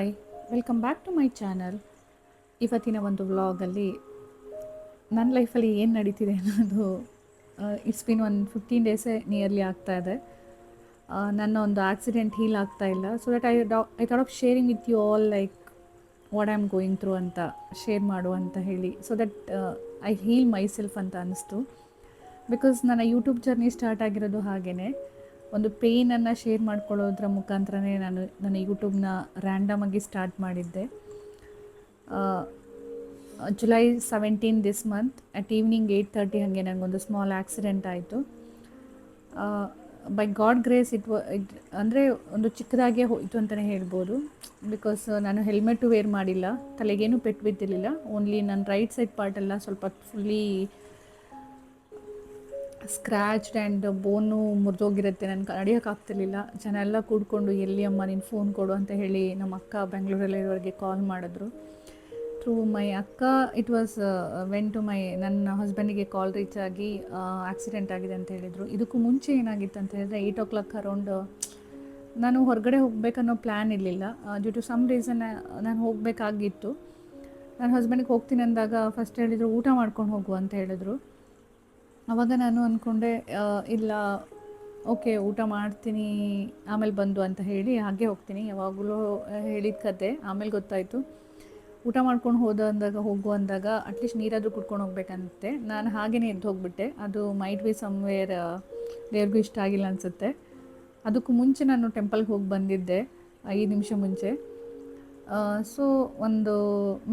Hi welcome back to my channel ಇವತ್ತಿನ ಒಂದು ವ್ಲಾಗಲ್ಲಿ ನನ್ನ ಲೈಫಲ್ಲಿ ಏನು ನಡೀತಿದೆ ಅನ್ನೋದು ಇಟ್ಸ್ ಬಿನ್ ಒಂದು ಫಿಫ್ಟೀನ್ ಡೇಸೇ ನಿಯರ್ಲಿ ಆಗ್ತಾ ಇದೆ. ನನ್ನ ಒಂದು ಆಕ್ಸಿಡೆಂಟ್ ಹೀಲ್ ಆಗ್ತಾ ಇಲ್ಲ. ಸೊ ದಟ್ ಐ ಡಾ I thought of sharing with you all like what I am going through ಅಂತ ಶೇರ್ ಮಾಡು ಅಂತ ಹೇಳಿ. So that I heal myself ಅಂತ ಅನ್ನಿಸ್ತು ಬಿಕಾಸ್ ನನ್ನ ಯೂಟ್ಯೂಬ್ ಜರ್ನಿ ಸ್ಟಾರ್ಟ್ ಆಗಿರೋದು ಹಾಗೇ ಒಂದು ಪೇಯ್ನನ್ನು ಶೇರ್ ಮಾಡ್ಕೊಳ್ಳೋದ್ರ ಮುಖಾಂತರನೇ ನಾನು ನನ್ನ ಯೂಟ್ಯೂಬ್ನ ರ್ಯಾಂಡಮ್ ಆಗಿ ಸ್ಟಾರ್ಟ್ ಮಾಡಿದ್ದೆ. July seventeen this month at evening eight thirty ಹಾಗೆ ನನಗೊಂದು ಸ್ಮಾಲ್ ಆಕ್ಸಿಡೆಂಟ್ ಆಯಿತು. By God grace it it ಅಂದರೆ ಒಂದು ಚಿಕ್ಕದಾಗೆ ಹೋಯಿತು ಅಂತಲೇ ಹೇಳ್ಬೋದು. ಬಿಕಾಸ್ ನಾನು ಹೆಲ್ಮೆಟು ವೇರ್ ಮಾಡಿಲ್ಲ, ತಲೆಗೇನು ಪೆಟ್ಟು ಬಿದ್ದಿರಲಿಲ್ಲ ಓನ್ಲಿ ನನ್ನ ರೈಟ್ ಸೈಡ್ ಪಾರ್ಟೆಲ್ಲ ಸ್ವಲ್ಪ ಫುಲ್ಲಿ ಸ್ಕ್ರ್ಯಾಚ್ಡ್ ಆ್ಯಂಡ್ ಬೋನು ಮುರಿದೋಗಿರುತ್ತೆ. ನನಗೆ ನಡೆಯೋಕ್ಕಾಗ್ತಿರ್ಲಿಲ್ಲ ಜನ ಎಲ್ಲ ಕೂಡ್ಕೊಂಡು, ಎಲ್ಲಿ ಅಮ್ಮ, ನೀನು ಫೋನ್ ಕೊಡು ಅಂತ ಹೇಳಿ ನಮ್ಮ ಅಕ್ಕ ಬೆಂಗಳೂರಲ್ಲಿರೋರಿಗೆ ಕಾಲ್ ಮಾಡಿದ್ರು. ಥ್ರೂ ಮೈ ಅಕ್ಕ it was when to my ನನ್ನ ಹಸ್ಬೆಂಡಿಗೆ ಕಾಲ್ ರೀಚ್ ಆಗಿ ಆಕ್ಸಿಡೆಂಟ್ ಆಗಿದೆ ಅಂತ ಹೇಳಿದರು. ಇದಕ್ಕೂ ಮುಂಚೆ ಏನಾಗಿತ್ತು ಅಂತ ಹೇಳಿದ್ರೆ ಏಯ್ಟ್ ಓ ಕ್ಲಾಕ್ ಅರೌಂಡ್ ನಾನು ಹೊರಗಡೆ ಹೋಗಬೇಕನ್ನೋ ಪ್ಲ್ಯಾನ್ ಇರಲಿಲ್ಲ. ಡ್ಯೂ ಟು ಸಮ್ ರೀಸನ್ ನಾನು ಹೋಗಬೇಕಾಗಿತ್ತು. ನನ್ನ ಹಸ್ಬೆಂಡಿಗೆ ಹೋಗ್ತೀನಿ ಅಂದಾಗ ಫಸ್ಟ್ ಹೇಳಿದರು, ಊಟ ಮಾಡ್ಕೊಂಡು ಹೋಗು ಅಂತ ಹೇಳಿದ್ರು. ಆವಾಗ ನಾನು ಅಂದ್ಕೊಂಡೆ ಇಲ್ಲ, ಓಕೆ, ಊಟ ಮಾಡ್ತೀನಿ, ಆಮೇಲೆ ಬಂದು ಅಂತ ಹೇಳಿ ಹಾಗೆ ಹೋಗ್ತೀನಿ. ಯಾವಾಗಲೂ ಹೇಳಿದ ಕತೆ, ಆಮೇಲೆ ಗೊತ್ತಾಯಿತು. ಊಟ ಮಾಡ್ಕೊಂಡು ಹೋದ ಅಂದಾಗ, ಹೋಗು ಅಂದಾಗ ಅಟ್ಲೀಸ್ಟ್ ನೀರಾದರೂ ಕುಡ್ಕೊಂಡು ಹೋಗ್ಬೇಕಂತೆ. ನಾನು ಹಾಗೇ ಎದ್ದು ಹೋಗ್ಬಿಟ್ಟೆ. ಅದು ಮೈಟ್ ಬಿ ಸಮ್ವೇರ್ ದೇವ್ರಿಗೂ ಇಷ್ಟ ಆಗಿಲ್ಲ ಅನಿಸುತ್ತೆ. ಅದಕ್ಕೂ ಮುಂಚೆ ನಾನು ಟೆಂಪಲ್ಗೆ ಹೋಗಿ ಬಂದಿದ್ದೆ, ಐದು ನಿಮಿಷ ಮುಂಚೆ. ಸೊ ಒಂದು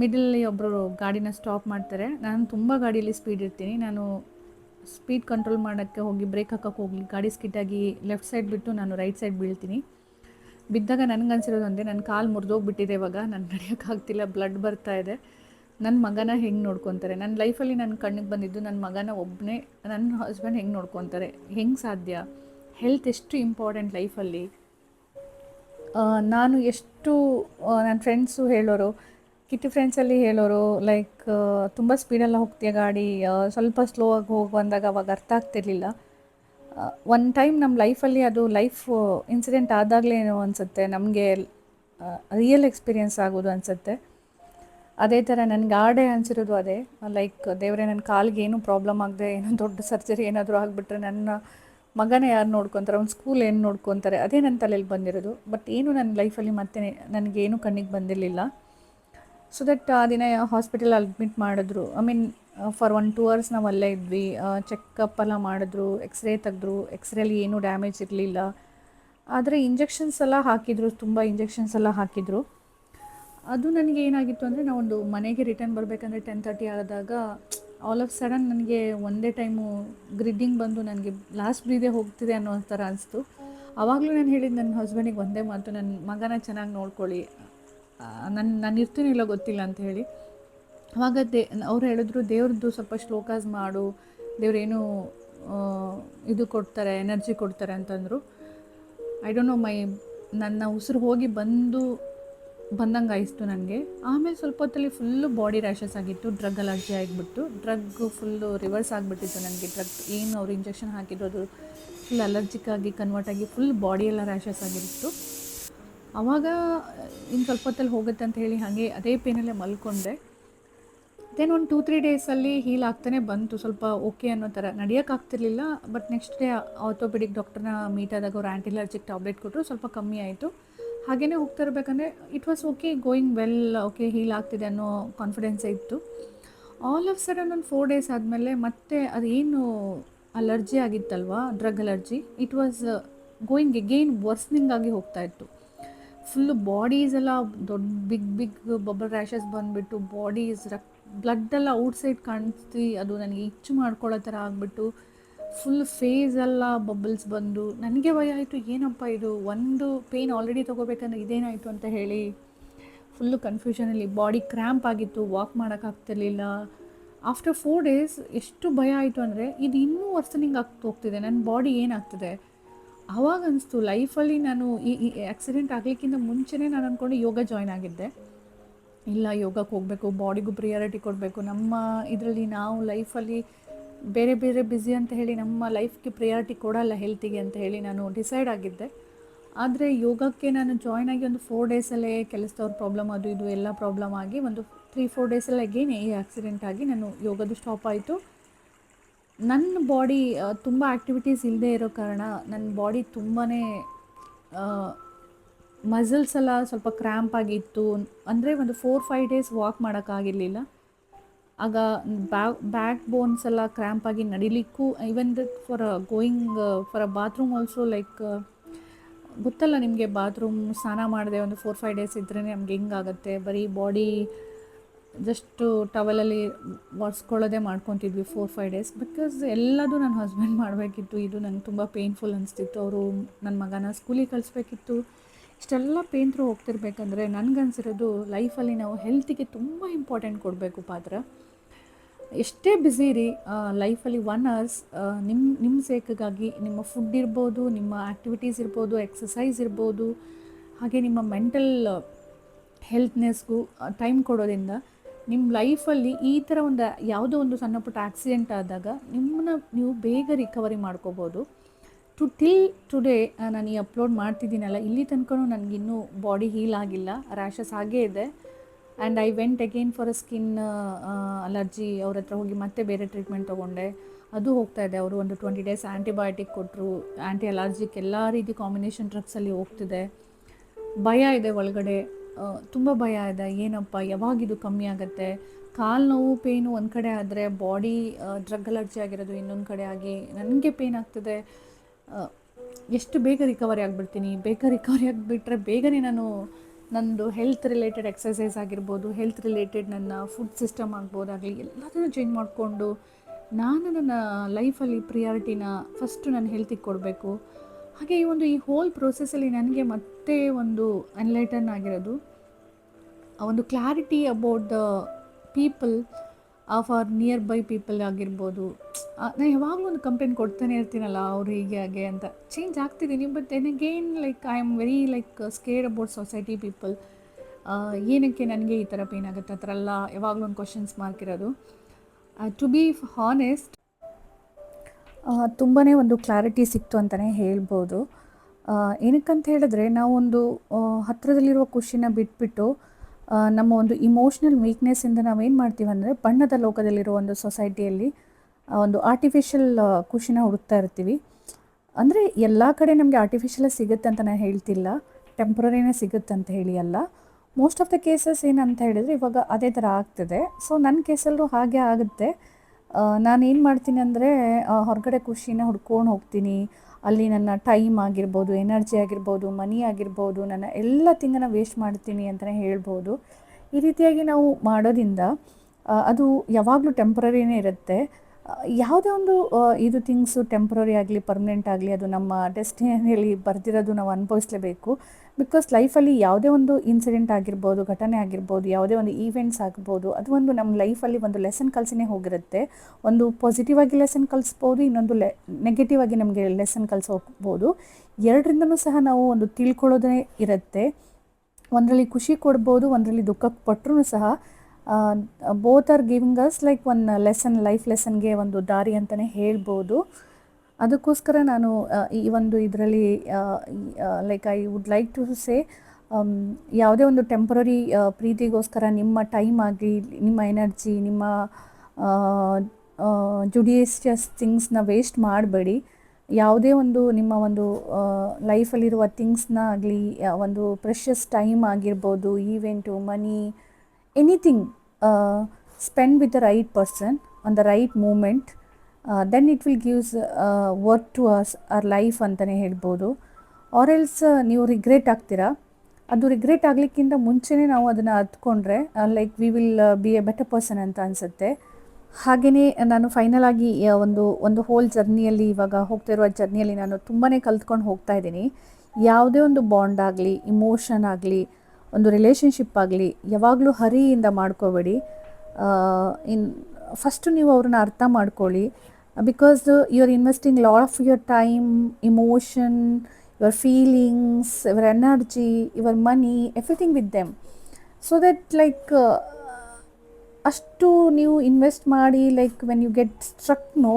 ಮಿಡಲ್ಲಿ ಒಬ್ಬರು ಗಾಡಿನ ಸ್ಟಾಪ್ ಮಾಡ್ತಾರೆ. ನಾನು ತುಂಬ ಗಾಡಿಯಲ್ಲಿ ಸ್ಪೀಡ್ ಇರ್ತೀನಿ ನಾನು ಸ್ಪೀಡ್ ಕಂಟ್ರೋಲ್ ಮಾಡೋಕ್ಕೆ ಹೋಗಿ ಬ್ರೇಕ್ ಹಾಕೋಕ್ಕೆ ಹೋಗಿ ಗಾಡಿ ಸ್ಕಿಟ್ಟಾಗಿ ಲೆಫ್ಟ್ ಸೈಡ್ ಬಿಟ್ಟು ನಾನು ರೈಟ್ ಸೈಡ್ ಬೀಳ್ತೀನಿ. ಬಿದ್ದಾಗ ನನಗೆ ಒಂದೇ ನನ್ನ ಕಾಲು ಮುರಿದೋಗ್ಬಿಟ್ಟಿದೆ ಇವಾಗ. ನಾನು ನಡೆಯೋಕ್ಕಾಗ್ತಿಲ್ಲ ಬ್ಲಡ್ ಬರ್ತಾ ಇದೆ. ನನ್ನ ಮಗನ ಹೆಂಗೆ ನೋಡ್ಕೊತಾರೆ? ನನ್ನ ಲೈಫಲ್ಲಿ ನನ್ನ ಕಣ್ಣಿಗೆ ಬಂದಿದ್ದು ನನ್ನ ಮಗನ ಒಬ್ಬನೇ ನನ್ನ ಹಸ್ಬೆಂಡ್ ಹೆಂಗೆ ನೋಡ್ಕೊತಾರೆ? ಹೆಂಗೆ ಸಾಧ್ಯ? ಹೆಲ್ತ್ ಎಷ್ಟು ಇಂಪಾರ್ಟೆಂಟ್ ಲೈಫಲ್ಲಿ ನಾನು ಎಷ್ಟು ನನ್ನ ಫ್ರೆಂಡ್ಸು ಹೇಳೋರು ಕಿಟ್ಟಿ ಫ್ರೆಂಡ್ಸಲ್ಲಿ ಹೇಳೋರು ಲೈಕ್ ತುಂಬ ಸ್ಪೀಡೆಲ್ಲ ಹೋಗ್ತೀಯ ಗಾಡಿ ಸ್ವಲ್ಪ ಸ್ಲೋ ಆಗಿ ಹೋಗಿ ಬಂದಾಗ ಅವಾಗ ಅರ್ಥ ಆಗ್ತಿರ್ಲಿಲ್ಲ. ಒನ್ ಟೈಮ್ ನಮ್ಮ ಲೈಫಲ್ಲಿ ಅದು ಲೈಫ್ ಇನ್ಸಿಡೆಂಟ್ ಆದಾಗಲೇನೋ ಅನಿಸುತ್ತೆ, ನಮಗೆ ರಿಯಲ್ ಎಕ್ಸ್ಪೀರಿಯನ್ಸ್ ಆಗೋದು ಅನಿಸುತ್ತೆ. ಅದೇ ಥರ ನನಗೆ ಆಡೇ ಅನಿಸಿರೋದು ಅದೇ ಲೈಕ್ ದೇವರೇ ನನ್ನ ಕಾಲಿಗೆ ಏನೂ ಪ್ರಾಬ್ಲಮ್ ಆಗದೆ, ಏನೋ ದೊಡ್ಡ ಸರ್ಜರಿ ಏನಾದರೂ ಆಗಿಬಿಟ್ರೆ ನನ್ನ ಮಗನ ಯಾರು ನೋಡ್ಕೊತಾರೆ, ಅವ್ನ ಸ್ಕೂಲ್ ಏನು ನೋಡ್ಕೊತಾರೆ, ಅದೇ ನನ್ನ ತಲೆಯಲ್ಲಿ ಬಂದಿರೋದು. ಬಟ್ ಏನು ನನ್ನ ಲೈಫಲ್ಲಿ ಮತ್ತೆ ನನಗೇನು ಕಣ್ಣಿಗೆ ಬಂದಿರಲಿಲ್ಲ. ಸೊ ದಟ್ ಆ, ದಿನ ಹಾಸ್ಪಿಟಲ್ ಅಡ್ಮಿಟ್ ಮಾಡಿದ್ರು. I mean for one two hours ನಾವು ಅಲ್ಲೇ ಇದ್ವಿ. ಚೆಕಪ್ ಎಲ್ಲ ಮಾಡಿದ್ರು ಎಕ್ಸ್ರೇ ತೆಗೆದ್ರು. ಎಕ್ಸ್ರೇಲಿ ಏನೂ ಡ್ಯಾಮೇಜ್ ಇರಲಿಲ್ಲ. ಆದರೆ ಇಂಜೆಕ್ಷನ್ಸ್ ಎಲ್ಲ ಹಾಕಿದ್ರು, ತುಂಬ ಇಂಜೆಕ್ಷನ್ಸ್ ಎಲ್ಲ ಹಾಕಿದ್ರು. ಅದು ನನಗೆ ಏನಾಗಿತ್ತು ಅಂದರೆ ನಾವೊಂದು ಮನೆಗೆ ರಿಟರ್ನ್ ಬರಬೇಕಂದ್ರೆ ಟೆನ್ ತರ್ಟಿ ಆದಾಗ ಆಲ್ ಆಫ್ ಸಡನ್ ನನಗೆ ಒಂದೇ ಟೈಮು ಗ್ರಿಡ್ಡಿಂಗ್ ಬಂದು ನನಗೆ ಲಾಸ್ಟ್ ಬ್ರೀದೇ ಹೋಗ್ತಿದೆ ಅನ್ನೋ ಥರ ಅನಿಸ್ತು. ಆವಾಗಲೂ ನಾನು ಹೇಳಿದ್ದು ನನ್ನ ಹಸ್ಬೆಂಡಿಗೆ ಒಂದೇ ಮಾತು ನನ್ನ ಮಗನ ಚೆನ್ನಾಗಿ ನೋಡ್ಕೊಳ್ಳಿ. ನನ್ನ ನಾನು ಇರ್ತೀನಿ ಇಲ್ಲ ಗೊತ್ತಿಲ್ಲ ಅಂತ ಹೇಳಿ. ಅವಾಗ ದೇ ಅವ್ರು ಹೇಳಿದ್ರು, ದೇವ್ರದ್ದು ಸ್ವಲ್ಪ ಶ್ಲೋಕಾಸ್ ಮಾಡು, ದೇವ್ರೇನು ಇದು ಕೊಡ್ತಾರೆ, ಎನರ್ಜಿ ಕೊಡ್ತಾರೆ ಅಂತಂದರು. ಐ ಡೋಂಟ್ ನೋ ಮೈ, ನನ್ನ ಉಸಿರು ಹೋಗಿ ಬಂದು, ಬಂದಂಗೆ ಆಯಿತು ನನಗೆ ಆಮೇಲೆ ಸ್ವಲ್ಪ ಹೊತ್ತಲ್ಲಿ ಫುಲ್ಲು ಬಾಡಿ ರ್ಯಾಷಸ್ ಆಗಿತ್ತು ಡ್ರಗ್ ಅಲರ್ಜಿ ಆಗಿಬಿಟ್ಟು ಡ್ರಗ್ ಫುಲ್ಲು ರಿವರ್ಸ್ ಆಗಿಬಿಟ್ಟಿತ್ತು ನನಗೆ ಡ್ರಗ್ ಏನು ಅವ್ರು ಇಂಜೆಕ್ಷನ್ ಹಾಕಿದ್ರು, ಅದು ಫುಲ್ ಅಲರ್ಜಿಕ್ ಆಗಿ ಕನ್ವರ್ಟ್ ಆಗಿ ಫುಲ್ ಬಾಡಿ ಎಲ್ಲ ರ್ಯಾಷಸ್ ಆಗಿತ್ತು. ಆವಾಗ ಇನ್ನು ಸ್ವಲ್ಪ ಹೊತ್ತಲ್ಲಿ ಹೋಗುತ್ತೆ ಅಂತ ಹೇಳಿ ಹಾಗೆ ಅದೇ ಪೇನಲ್ಲೇ ಮಲ್ಕೊಂಡೆ. ದೆನ್ ಒಂದು ಟೂ ತ್ರೀ ಡೇಸಲ್ಲಿ ಹೀಲ್ ಆಗ್ತಾನೆ ಬಂತು. ಸ್ವಲ್ಪ ಓಕೆ ಅನ್ನೋ ಥರ. ನಡೆಯೋಕ್ಕಾಗ್ತಿರ್ಲಿಲ್ಲ ಬಟ್ ನೆಕ್ಸ್ಟ್ ಡೇ ಆರ್ಥೋಪೆಡಿಕ್ ಡಾಕ್ಟರ್ನ ಮೀಟ್ ಆದಾಗ ಅವ್ರು ಆ್ಯಂಟಿಲರ್ಜಿಕ್ ಟ್ಯಾಬ್ಲೆಟ್ ಕೊಟ್ಟರು ಸ್ವಲ್ಪ ಕಮ್ಮಿ ಆಯಿತು. ಹಾಗೆಯೇ ಹೋಗ್ತಾ ಇರಬೇಕಂದ್ರೆ it was okay going well okay heal ಆಗ್ತಿದೆ ಅನ್ನೋ ಕಾನ್ಫಿಡೆನ್ಸ್ ಇತ್ತು. ಆಲ್ ಆಫ್ ಸಡನ್ ಒಂದು ಫೋರ್ ಡೇಸ್ ಆದಮೇಲೆ ಮತ್ತೆ ಅದೇನು allergy ಆಗಿತ್ತಲ್ವ drug allergy it was going again worsening ಆಗಿ ಹೋಗ್ತಾ ಇತ್ತು. ಫುಲ್ಲು ಬಾಡೀಸ್ ಎಲ್ಲ ದೊಡ್ಡ ಬಿಗ್ ಬಿಗ್ ಬಬಲ್ ರ್ಯಾಷಸ್ ಬಂದುಬಿಟ್ಟು ಬಾಡೀಸ್ ರಕ್ ಬ್ಲಡ್ ಎಲ್ಲ ಔಟ್ಸೈಡ್ ಕಾಣಿಸ್ತಿ, ಅದು ನನಗೆ ಇಚ್ಚು ಮಾಡ್ಕೊಳ್ಳೋ ಥರ ಆಗಿಬಿಟ್ಟು ಫುಲ್ ಫೇಸ್ ಎಲ್ಲ ಬಬಲ್ಸ್ ಬಂದು, ನನಗೆ ಭಯ ಆಯಿತು, ಏನಪ್ಪ ಇದು, ಒಂದು ಪೇನ್ ಆಲ್ರೆಡಿ ತೊಗೋಬೇಕಂದ್ರೆ ಇದೇನಾಯಿತು ಅಂತ ಹೇಳಿ ಫುಲ್ಲು ಕನ್ಫ್ಯೂಷನಲ್ಲಿ ಬಾಡಿ ಕ್ರ್ಯಾಂಪ್ ಆಗಿತ್ತು ವಾಕ್ ಮಾಡೋಕ್ಕಾಗ್ತಿರ್ಲಿಲ್ಲ ಆಫ್ಟರ್ ಫೋರ್ ಡೇಸ್ ಎಷ್ಟು ಭಯ ಆಯಿತು ಅಂದರೆ, ಇದು ಇನ್ನೂ ವರ್ಸನಿಂಗ್ ಆಗ್ತೋಗ್ತಿದೆ ನನ್ನ ಬಾಡಿ ಏನಾಗ್ತಿದೆ? ಆವಾಗ ಅನಿಸ್ತು ಲೈಫಲ್ಲಿ ನಾನು ಈ ಈ ಆಕ್ಸಿಡೆಂಟ್ ಆಗಲಿಕ್ಕಿಂತ ಮುಂಚೆನೇ ನಾನು ಅಂದ್ಕೊಂಡು ಯೋಗ ಜಾಯ್ನ್ ಆಗಿದ್ದೆ. ಇಲ್ಲ, ಯೋಗಕ್ಕೆ ಹೋಗಬೇಕು ಬಾಡಿಗೂ ಪ್ರಿಯಾರಿಟಿ ಕೊಡಬೇಕು. ನಮ್ಮ ಇದರಲ್ಲಿ ನಾವು ಲೈಫಲ್ಲಿ ಬೇರೆ ಬೇರೆ ಬ್ಯುಸಿ ಅಂತ ಹೇಳಿ ನಮ್ಮ ಲೈಫ್ಗೆ ಪ್ರಿಯಾರಿಟಿ ಕೊಡಲ್ಲ ಹೆಲ್ತಿಗೆ ಅಂತ ಹೇಳಿ ನಾನು ಡಿಸೈಡ್ ಆಗಿದ್ದೆ. ಆದರೆ ಯೋಗಕ್ಕೆ ನಾನು ಜಾಯ್ನ್ ಆಗಿ ಒಂದು ಫೋರ್ ಡೇಸಲ್ಲೇ ಕೆಲಸದವ್ರ ಪ್ರಾಬ್ಲಮ್ ಅದು ಇದು ಎಲ್ಲ ಪ್ರಾಬ್ಲಮ್ ಆಗಿ ಒಂದು ತ್ರೀ ಫೋರ್ ಡೇಸಲ್ಲಿ ಅಗೇನ್ ಈ ಆಕ್ಸಿಡೆಂಟ್ ಆಗಿ ನಾನು ಯೋಗದ್ದು ಸ್ಟಾಪ್ ಆಯಿತು. ನನ್ನ ಬಾಡಿ ತುಂಬ ಆ್ಯಕ್ಟಿವಿಟೀಸ್ ಇಲ್ಲದೆ ಇರೋ ಕಾರಣ ನನ್ನ ಬಾಡಿ ತುಂಬಾ ಮಸಲ್ಸ್ ಎಲ್ಲ ಸ್ವಲ್ಪ ಕ್ರ್ಯಾಂಪ್ ಆಗಿತ್ತು ಅಂದರೆ ಒಂದು ಫೋರ್ ಫೈವ್ ಡೇಸ್ ವಾಕ್ ಮಾಡೋಕ್ಕಾಗಿರಲಿಲ್ಲ ಆಗ ಬ್ಯಾಕ್ ಬ್ಯಾಕ್ ಬೋನ್ಸ್ ಎಲ್ಲ ಕ್ರ್ಯಾಂಪ್ ಆಗಿ ನಡಿಲಿಕ್ಕೂ even for going for a bathroom also like ಗೊತ್ತಲ್ಲ ನಿಮಗೆ ಬಾತ್ರೂಮ್ ಸ್ನಾನ ಮಾಡಿದೆ ಒಂದು ಫೋರ್ ಫೈವ್ ಡೇಸ್ ಇದ್ರೇ ನಮ್ಗೆ ಹೆಂಗಾಗುತ್ತೆ? ಬರೀ ಬಾಡಿ ಜಸ್ಟು ಟವಲಲ್ಲಿ ಒರೆಸ್ಕೊಳ್ಳೋದೇ ಮಾಡ್ಕೊತಿದ್ವಿ ಫೋರ್ ಫೈವ್ ಡೇಸ್ ಬಿಕಾಸ್ ಎಲ್ಲದೂ ನನ್ನ ಹಸ್ಬೆಂಡ್ ಮಾಡಬೇಕಿತ್ತು. ಇದು ನಂಗೆ ತುಂಬ ಪೇಯ್ನ್ಫುಲ್ ಅನಿಸ್ತಿತ್ತು. ಅವರು ನನ್ನ ಮಗನ ಸ್ಕೂಲಿಗೆ ಕಳಿಸ್ಬೇಕಿತ್ತು. ಇಷ್ಟೆಲ್ಲ ಪೇನ್ ಥ್ರೂ ಹೋಗ್ತಿರ್ಬೇಕಂದ್ರೆ ನನಗನ್ಸಿರೋದು ಲೈಫಲ್ಲಿ ನಾವು ಹೆಲ್ತಿಗೆ ತುಂಬ ಇಂಪಾರ್ಟೆಂಟ್ ಕೊಡಬೇಕು ಪಾತ್ರ. ಎಷ್ಟೇ ಬ್ಯುಸಿ ಇರಿ ಲೈಫಲ್ಲಿ ಒನ್ ಅವರ್ಸ್ ನಿಮ್ಮ ನಿಮ್ಮ ಸೇಕ್ಗಾಗಿ ನಿಮ್ಮ ಫುಡ್ ಇರ್ಬೋದು, ನಿಮ್ಮ ಆ್ಯಕ್ಟಿವಿಟೀಸ್ ಇರ್ಬೋದು ಎಕ್ಸಸೈಸ್ ಇರ್ಬೋದು, ಹಾಗೆ ನಿಮ್ಮ ಮೆಂಟಲ್ ಹೆಲ್ತ್ನೆಸ್ಗೂ ಟೈಮ್ ಕೊಡೋದ್ರಿಂದ ನಿಮ್ಮ ಲೈಫಲ್ಲಿ ಈ ಥರ ಒಂದು ಯಾವುದೋ ಒಂದು ಸಣ್ಣ ಪುಟ್ಟ ಆಕ್ಸಿಡೆಂಟ್ ಆದಾಗ ನಿಮ್ಮನ್ನ ನೀವು ಬೇಗ ರಿಕವರಿ ಮಾಡ್ಕೋಬೋದು. ಟು ಟಿಲ್ ಟುಡೇ ನಾನು ಈ ಅಪ್ಲೋಡ್ ಮಾಡ್ತಿದ್ದೀನಲ್ಲ, ಇಲ್ಲಿ ತನಕ ನನಗಿನ್ನೂ ಬಾಡಿ ಹೀಲ್ ಆಗಿಲ್ಲ ರ್ಯಾಷಸ್ ಆಗೇ ಇದೆ. And I went again for a skin allergy ಅವ್ರ ಹತ್ರ ಹೋಗಿ ಮತ್ತೆ ಬೇರೆ ಟ್ರೀಟ್ಮೆಂಟ್ ತೊಗೊಂಡೆ. ಅದು ಹೋಗ್ತಾ ಇದೆ, ಅವರು ಒಂದು ಟ್ವೆಂಟಿ ಡೇಸ್ ಆ್ಯಂಟಿಬಯೋಟಿಕ್ ಕೊಟ್ಟರು ಆ್ಯಂಟಿ ಅಲರ್ಜಿಕ್ ಎಲ್ಲ ರೀತಿ ಕಾಂಬಿನೇಷನ್ ಡ್ರಗ್ಸಲ್ಲಿ ಹೋಗ್ತಿದೆ. ಭಯ ಇದೆ ಒಳಗಡೆ. ತುಂಬ ಭಯ ಇದೆ. ಏನಪ್ಪ ಯಾವಾಗಿದು ಕಮ್ಮಿ ಆಗುತ್ತೆ? ಕಾಲು ನೋವು ಪೇನು ಒಂದು ಕಡೆ ಆದರೆ ಬಾಡಿ ಡ್ರಗ್ ಅಲರ್ಜಿ ಆಗಿರೋದು ಇನ್ನೊಂದು ಕಡೆ ಆಗಿ ನನಗೆ ಪೇನ್ ಆಗ್ತದೆ. ಎಷ್ಟು ಬೇಗ ರಿಕವರಿ ಆಗಿಬಿಡ್ತೀನಿ? ಬೇಗ ರಿಕವರಿ ಆಗಿಬಿಟ್ರೆ ಬೇಗನೆ ನಾನು ನಂದು ಹೆಲ್ತ್ ರಿಲೇಟೆಡ್ ಎಕ್ಸಸೈಸ್ ಆಗಿರ್ಬೋದು ಹೆಲ್ತ್ ರಿಲೇಟೆಡ್ ನನ್ನ ಫುಡ್ ಸಿಸ್ಟಮ್ ಆಗ್ಬೋದಾಗಲಿ, ಎಲ್ಲದನ್ನು ಚೇಂಜ್ ಮಾಡಿಕೊಂಡು ನಾನು ನನ್ನ ಲೈಫಲ್ಲಿ ಪ್ರಿಯಾರಿಟಿನ ಫಸ್ಟು ನನ್ನ ಹೆಲ್ತಿಗೆ ಕೊಡಬೇಕು. ಹಾಗೆ ಈ ಒಂದು ಈ ಹೋಲ್ ಪ್ರೋಸೆಸ್ಸಲ್ಲಿ ನನಗೆ ಮತ್ತೆ ಒಂದು ಅನ್ಲೈಟನ್ ಆಗಿರೋದು. ಆ ಒಂದು clarity about the people of or nearby people ಆಗಿರ್ಬೋದು ನಾನು ಯಾವಾಗಲೂ ಒಂದು ಕಂಪ್ಲೇಂಟ್ ಕೊಡ್ತಾನೆ ಇರ್ತೀನಲ್ಲ, ಅವ್ರು ಹೀಗೆ, ಹಾಗೆ ಅಂತ. Change ಆಗ್ತಿದ್ದೀನಿ but then again like I am very like scared about society people ಏನಕ್ಕೆ ನನಗೆ ಈ ಥರ ಪೇನ್ ಆಗುತ್ತೆ, ಆ ಥರ ಎಲ್ಲ ಯಾವಾಗಲೂ ಒಂದು ಕ್ವಶನ್ಸ್ ಮಾರ್ಕ್ ಇರೋದು. ಟು ಬಿ ಹಾನೆಸ್ಟ್ ತುಂಬಾ ಒಂದು ಕ್ಲಾರಿಟಿ ಸಿಕ್ತು ಅಂತಲೇ ಹೇಳ್ಬೋದು. ಏನಕ್ಕಂತ ಹೇಳಿದ್ರೆ ನಾವೊಂದು ಹತ್ತಿರದಲ್ಲಿರುವ ಖುಷಿನ ಬಿಟ್ಬಿಟ್ಟು ನಮ್ಮ ಒಂದು ಇಮೋಷ್ನಲ್ ವೀಕ್ನೆಸ್ಸಿಂದ ನಾವೇನು ಮಾಡ್ತೀವಿ ಅಂದರೆ ಬಣ್ಣದ ಲೋಕದಲ್ಲಿರೋ ಒಂದು ಸೊಸೈಟಿಯಲ್ಲಿ ಒಂದು ಆರ್ಟಿಫಿಷಿಯಲ್ ಖುಷಿನ ಹುಡುಕ್ತಾ ಇರ್ತೀವಿ. ಅಂದರೆ ಎಲ್ಲ ಕಡೆ ನಮಗೆ ಆರ್ಟಿಫಿಷಿಯಲ್ ಸಿಗುತ್ತೆ ಅಂತ ನಾನು ಹೇಳ್ತಿಲ್ಲ. ಟೆಂಪ್ರರಿನೇ ಸಿಗುತ್ತೆ ಅಂತ ಹೇಳಿ ಅಲ್ಲ. ಮೋಸ್ಟ್ ಆಫ್ ದ ಕೇಸಸ್ ಏನಂತ ಹೇಳಿದರೆ ಇವಾಗ ಅದೇ ಥರ ಆಗ್ತಿದೆ. ಸೊ ನನ್ನ ಕೇಸಲ್ಲೂ ಹಾಗೆ ಆಗುತ್ತೆ. ನಾನು ಏನು ಮಾಡ್ತೀನಿ ಅಂದರೆ ಹೊರಗಡೆ ಖುಷಿನ ಹುಡ್ಕೊಂಡು ಹೋಗ್ತೀನಿ. ಅಲ್ಲಿ ನನ್ನ ಟೈಮ್ ಆಗಿರ್ಬೋದು ಎನರ್ಜಿ ಆಗಿರ್ಬೋದು ಮನಿ ಆಗಿರ್ಬೋದು, ನನ್ನ ಎಲ್ಲ ತಿಂಗನ ವೇಸ್ಟ್ ಮಾಡ್ತೀನಿ ಅಂತಲೇ ಹೇಳ್ಬೋದು. ಈ ರೀತಿಯಾಗಿ ನಾವು ಮಾಡೋದ್ರಿಂದ ಅದು ಯಾವಾಗಲೂ ಟೆಂಪ್ರರಿನೇ ಇರುತ್ತೆ. ಯಾವುದೇ ಒಂದು ಇದು ಥಿಂಗ್ಸು ಟೆಂಪ್ರರಿ ಆಗಲಿ ಪರ್ಮನೆಂಟ್ ಆಗಲಿ, ಅದು ನಮ್ಮ ಡೆಸ್ಟಿನಿಯಲ್ಲಿ ಬರ್ದಿರೋದು ನಾವು ಅನುಭವಿಸಲೇಬೇಕು. ಬಿಕಾಸ್ ಲೈಫಲ್ಲಿ ಯಾವುದೇ ಒಂದು ಇನ್ಸಿಡೆಂಟ್ ಆಗಿರ್ಬೋದು, ಘಟನೆ ಆಗಿರ್ಬೋದು, ಯಾವುದೇ ಒಂದು ಈವೆಂಟ್ಸ್ ಆಗ್ಬೋದು, ಅದು ಒಂದು ನಮ್ಮ ಲೈಫಲ್ಲಿ ಒಂದು ಲೆಸನ್ ಕಲಿಸಿನೇ ಹೋಗಿರುತ್ತೆ. ಒಂದು ಪಾಸಿಟಿವ್ ಆಗಿ ಲೆಸನ್ ಕಲಿಸ್ಬೋದು, ಇನ್ನೊಂದು ಲೆ ನೆಗೆಟಿವ್ ಆಗಿ ನಮಗೆ ಲೆಸನ್ ಕಲಿಸೋಗ್ಬೋದು ಎರಡರಿಂದನೂ ಸಹ ನಾವು ಒಂದು ತಿಳ್ಕೊಳ್ಳೋದೇ ಇರುತ್ತೆ. ಒಂದರಲ್ಲಿ ಖುಷಿ ಕೊಡ್ಬೋದು, ಒಂದರಲ್ಲಿ ದುಃಖ ಪಟ್ಟರೂ ಸಹ both are giving us like one lesson life ಲೆಸನ್ಗೆ ಒಂದು ದಾರಿ ಅಂತಲೇ ಹೇಳ್ಬೋದು. ಅದಕ್ಕೋಸ್ಕರ ನಾನು ಈ ಒಂದು ಇದರಲ್ಲಿ like I would like to say ಯಾವುದೇ ಒಂದು ಟೆಂಪ್ರರಿ ಪ್ರೀತಿಗೋಸ್ಕರ ನಿಮ್ಮ ಟೈಮ್ ಆಗಲಿ, ನಿಮ್ಮ ಎನರ್ಜಿ ನಿಮ್ಮ ಜುಡಿಯಸ್ಟಿಯಸ್ ಥಿಂಗ್ಸ್ನ ವೇಸ್ಟ್ ಮಾಡಬೇಡಿ. ಯಾವುದೇ ಒಂದು ನಿಮ್ಮ ಒಂದು ಲೈಫಲ್ಲಿರುವ ಥಿಂಗ್ಸ್ನ ಆಗಲಿ ಒಂದು ಪ್ರೆಷಸ್ ಟೈಮ್ ಆಗಿರ್ಬೋದು event money anything spend with the right person on the right moment then it will gives work to us our life ಅಂತಲೇ ಹೇಳ್ಬೋದು. ಆರ್ ಎಲ್ಸ್ ನೀವು ರಿಗ್ರೆಟ್ ಆಗ್ತೀರಾ? ಅದು ರಿಗ್ರೆಟ್ ಆಗಲಿಕ್ಕಿಂತ ಮುಂಚೆನೇ ನಾವು ಅದನ್ನು ಹತ್ಕೊಂಡ್ರೆ like we will be a better person ಅಂತ ಅನಿಸುತ್ತೆ. ಹಾಗೆಯೇ ನಾನು ಫೈನಲ್ ಆಗಿ ಒಂದು ಒಂದು ಹೋಲ್ ಜರ್ನಿಯಲ್ಲಿ ಇವಾಗ ಹೋಗ್ತಿರುವ ಜರ್ನಿಯಲ್ಲಿ ನಾನು ತುಂಬಾ ಕಲ್ತ್ಕೊಂಡು ಹೋಗ್ತಾ ಇದ್ದೀನಿ. ಯಾವುದೇ ಒಂದು ಬಾಂಡ್ ಆಗಲಿ ಇಮೋಷನ್ ಆಗಲಿ ಒಂದು ರಿಲೇಷನ್ಶಿಪ್ ಆಗಲಿ, ಯಾವಾಗಲೂ ಹರಿಯಿಂದ ಮಾಡ್ಕೋಬೇಡಿ. ಇನ್ ಫಸ್ಟು ನೀವು ಅವ್ರನ್ನ ಅರ್ಥ ಮಾಡ್ಕೊಳ್ಳಿ. Because you are investing lot of your time emotion your feelings your energy your money everything with them so that like ಅಷ್ಟು ನೀವು ಇನ್ವೆಸ್ಟ್ ಮಾಡಿ like when you get struck no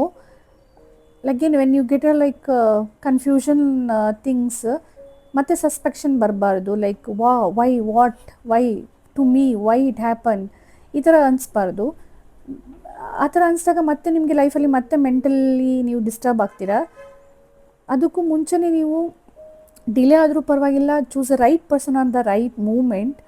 like ಏನು when you get a like confusion things ಮತ್ತೆ suspicion ಬರಬಾರ್ದು. Like ವಾ why what why to me why it happen ಈ ಥರ ಅನಿಸ್ಬಾರ್ದು. ಆ ಥರ ಅನಿಸಿದಾಗ ಮತ್ತೆ ನಿಮಗೆ ಲೈಫಲ್ಲಿ ಮತ್ತೆ ಮೆಂಟಲಿ ನೀವು ಡಿಸ್ಟರ್ಬ್ ಆಗ್ತೀರಾ? ಅದಕ್ಕೂ ಮುಂಚೆನೇ ನೀವು ಡಿಲೇ ಆದರೂ ಪರವಾಗಿಲ್ಲ choose a right person on the right moment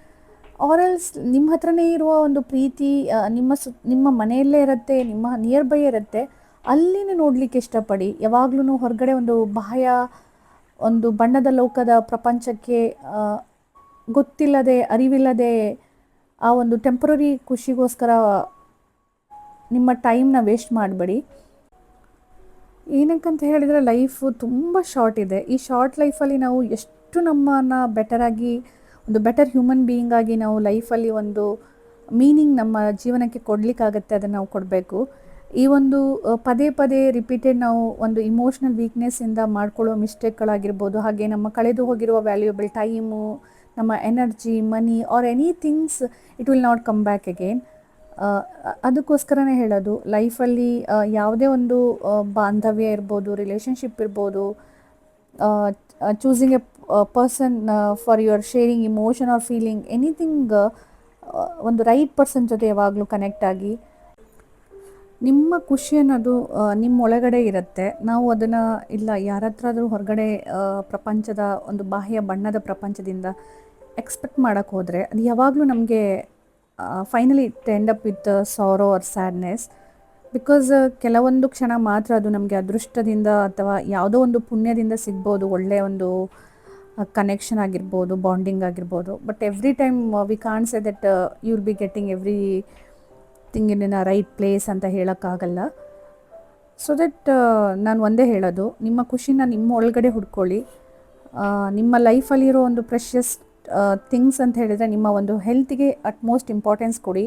or else ನಿಮ್ಮ ಹತ್ರನೇ ಇರುವ ಒಂದು ಪ್ರೀತಿ ನಿಮ್ಮ ಸು, ನಿಮ್ಮ ಮನೆಯಲ್ಲೇ ಇರುತ್ತೆ, ನಿಮ್ಮ ನಿಯರ್ ಬೈ ಇರುತ್ತೆ, ಅಲ್ಲಿನೇ ನೋಡಲಿಕ್ಕೆ ಇಷ್ಟಪಡಿ. ಯಾವಾಗಲೂ ಹೊರಗಡೆ ಒಂದು ಬಾಹ್ಯ ಒಂದು ಬಣ್ಣದ ಲೋಕದ ಪ್ರಪಂಚಕ್ಕೆ ಗೊತ್ತಿಲ್ಲದೆ, ಅರಿವಿಲ್ಲದೆ ಆ ಒಂದು ಟೆಂಪ್ರರಿ ಖುಷಿಗೋಸ್ಕರ ನಿಮ್ಮ ಟೈಮ್ನ ವೇಸ್ಟ್ ಮಾಡಬೇಡಿ. ಏನಕ್ಕಂತ ಹೇಳಿದರೆ ಲೈಫು ತುಂಬ ಶಾರ್ಟ್ ಇದೆ. ಈ ಶಾರ್ಟ್ ಲೈಫಲ್ಲಿ ನಾವು ಎಷ್ಟು ನಮ್ಮನ್ನು ಬೆಟರಾಗಿ ಒಂದು ಬೆಟರ್ ಹ್ಯೂಮನ್ ಬೀಯಿಂಗ್ ಆಗಿ ನಾವು ಲೈಫಲ್ಲಿ ಒಂದು ಮೀನಿಂಗ್ ನಮ್ಮ ಜೀವನಕ್ಕೆ ಕೊಡಲಿಕ್ಕಾಗತ್ತೆ ಅದನ್ನು ನಾವು ಕೊಡಬೇಕು. ಈ ಒಂದು ಪದೇ ಪದೇ ರಿಪೀಟೆಡ್ ನಾವು ಒಂದು ಇಮೋಷ್ನಲ್ ವೀಕ್ನೆಸ್ಸಿಂದ ಮಾಡ್ಕೊಳ್ಳೋ ಮಿಸ್ಟೇಕ್ಗಳಾಗಿರ್ಬೋದು ಹಾಗೆ ನಮ್ಮ ಕಳೆದು ಹೋಗಿರುವ ವ್ಯಾಲ್ಯೂಯಬಲ್ ಟೈಮು ನಮ್ಮ energy money or any things it will not come back again ಅದಕ್ಕೋಸ್ಕರನೇ ಹೇಳೋದು ಲೈಫಲ್ಲಿ ಯಾವುದೇ ಒಂದು ಬಾಂಧವ್ಯ ಇರ್ಬೋದು ರಿಲೇಷನ್ಶಿಪ್ ಇರ್ಬೋದು choosing a person for your sharing emotion or feeling anything ಒಂದು ರೈಟ್ ಪರ್ಸನ್ ಜೊತೆ ಯಾವಾಗಲೂ ಕನೆಕ್ಟ್ ಆಗಿ ನಿಮ್ಮ ಖುಷಿ ಅನ್ನೋದು ನಿಮ್ಮ ಒಳಗಡೆ ಇರುತ್ತೆ. ನಾವು ಅದನ್ನು, ಇಲ್ಲ ಯಾರ ಹತ್ರ ಹೊರಗಡೆ ಪ್ರಪಂಚದ ಒಂದು ಬಾಹ್ಯ ಬಣ್ಣದ ಪ್ರಪಂಚದಿಂದ ಎಕ್ಸ್ಪೆಕ್ಟ್ ಮಾಡೋಕ್ಕೆ ಹೋದರೆ, ಅದು ಯಾವಾಗಲೂ ನಮಗೆ finally tend up with sorrow or sadness because ಕೆಲವೊಂದು ಕ್ಷಣ ಮಾತ್ರ ಅದು ನಮಗೆ ಅದೃಷ್ಟದಿಂದ ಅಥವಾ ಯಾವುದೋ ಒಂದು ಪುಣ್ಯದಿಂದ ಸಿಗ್ಬೋದು ಒಳ್ಳೆಯ ಒಂದು ಕನೆಕ್ಷನ್ ಆಗಿರ್ಬೋದು ಬಾಂಡಿಂಗ್ ಆಗಿರ್ಬೋದು. But every time we can't say that you will be getting everything in a right place ಅಂತ ಹೇಳೋಕ್ಕಾಗಲ್ಲ. ಸೊ ದಟ್ ನಾನು ಒಂದೇ ಹೇಳೋದು. ನಿಮ್ಮ ಖುಷಿನ ನಿಮ್ಮ ಒಳಗಡೆ ಹುಡ್ಕೊಳ್ಳಿ. ನಿಮ್ಮ ಲೈಫಲ್ಲಿರೋ ಒಂದು ಪ್ರೆಷಸ್ ಥಿಂಗ್ಸ್ ಅಂತ ಹೇಳಿದರೆ ನಿಮ್ಮ ಒಂದು ಹೆಲ್ತ್ಗೆ ಅಟ್ಮೋಸ್ಟ್ ಇಂಪಾರ್ಟೆನ್ಸ್ ಕೊಡಿ.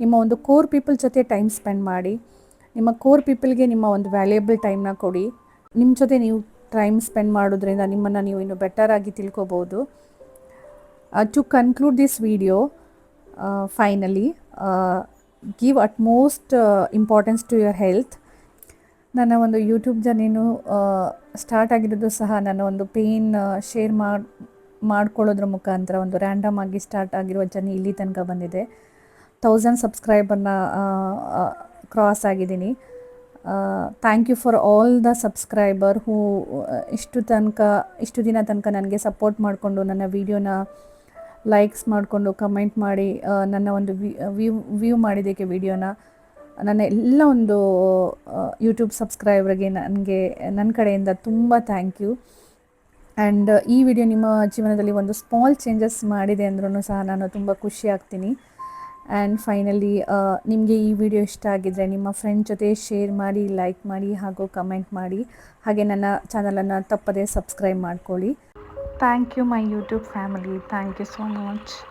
ನಿಮ್ಮ ಒಂದು ಕೋರ್ ಪೀಪಲ್ ಜೊತೆ ಟೈಮ್ ಸ್ಪೆಂಡ್ ಮಾಡಿ. ನಿಮ್ಮ ಕೋರ್ ಪೀಪಲ್ಗೆ ನಿಮ್ಮ ಒಂದು ವ್ಯಾಲ್ಯೂಯಬಲ್ ಟೈಮ್ನ ಕೊಡಿ. ನಿಮ್ಮ ಜೊತೆ ನೀವು ಟೈಮ್ ಸ್ಪೆಂಡ್ ಮಾಡೋದ್ರಿಂದ ನಿಮ್ಮನ್ನು ನೀವು ಇನ್ನೂ ಬೆಟರ್ ಆಗಿ ತಿಳ್ಕೊಬೋದು. To conclude this video finally give utmost importance to your health ನನ್ನ ಒಂದು ಯೂಟ್ಯೂಬ್ ಜರ್ನಿನೂ ಸ್ಟಾರ್ಟ್ ಆಗಿರೋದು ಸಹ ನನ್ನ ಒಂದು ಪೇನ್ ಶೇರ್ ಮಾಡಿ, ಮಾಡ್ಕೊಳ್ಳೋದ್ರ ಮುಖಾಂತರ ಒಂದು ರ್ಯಾಂಡಮ್ ಆಗಿ ಸ್ಟಾರ್ಟ್ ಆಗಿರುವ ಜರ್ನಿ ಇಲ್ಲಿ ತನಕ ಬಂದಿದೆ. ತೌಸಂಡ್ ಸಬ್ಸ್ಕ್ರೈಬರ್ನ ಕ್ರಾಸ್ ಆಗಿದ್ದೀನಿ. Thank you for all the subscriber who ಇಷ್ಟು ತನಕ, ಇಷ್ಟು ದಿನ ತನಕ ನನಗೆ ಸಪೋರ್ಟ್ ಮಾಡಿಕೊಂಡು ನನ್ನ ವೀಡಿಯೋನ ಲೈಕ್ಸ್ ಮಾಡಿಕೊಂಡು ಕಮೆಂಟ್ ಮಾಡಿ ನನ್ನ ಒಂದು ವ್ಯೂ ವ್ಯೂ ಮಾಡಿದ್ದಕ್ಕೆ ವಿಡಿಯೋನ ನನ್ನ ಎಲ್ಲ ಒಂದು ಯೂಟ್ಯೂಬ್ ಸಬ್ಸ್ಕ್ರೈಬರ್ಗೆ ನನಗೆ ನನ್ನ ಕಡೆಯಿಂದ ತುಂಬ ಥ್ಯಾಂಕ್ ಯು ಆ್ಯಂಡ್ ಈ ವಿಡಿಯೋ ನಿಮ್ಮ ಜೀವನದಲ್ಲಿ ಒಂದು ಸ್ಮಾಲ್ ಚೇಂಜಸ್ ಮಾಡಿದೆ ಅಂದ್ರೂ ಸಹ ನಾನು ತುಂಬ ಖುಷಿ ಆಗ್ತೀನಿ. ಆ್ಯಂಡ್ ಫೈನಲಿ ನಿಮಗೆ ಈ ವಿಡಿಯೋ ಇಷ್ಟ ಆಗಿದ್ದರೆ ನಿಮ್ಮ ಫ್ರೆಂಡ್ ಜೊತೆ ಶೇರ್ ಮಾಡಿ ಲೈಕ್ ಮಾಡಿ ಹಾಗೂ ಕಮೆಂಟ್ ಮಾಡಿ. ಹಾಗೆ ನನ್ನ ಚಾನಲನ್ನು ತಪ್ಪದೇ ಸಬ್ಸ್ಕ್ರೈಬ್ ಮಾಡ್ಕೊಳ್ಳಿ. thank you my youtube family. Thank you so much.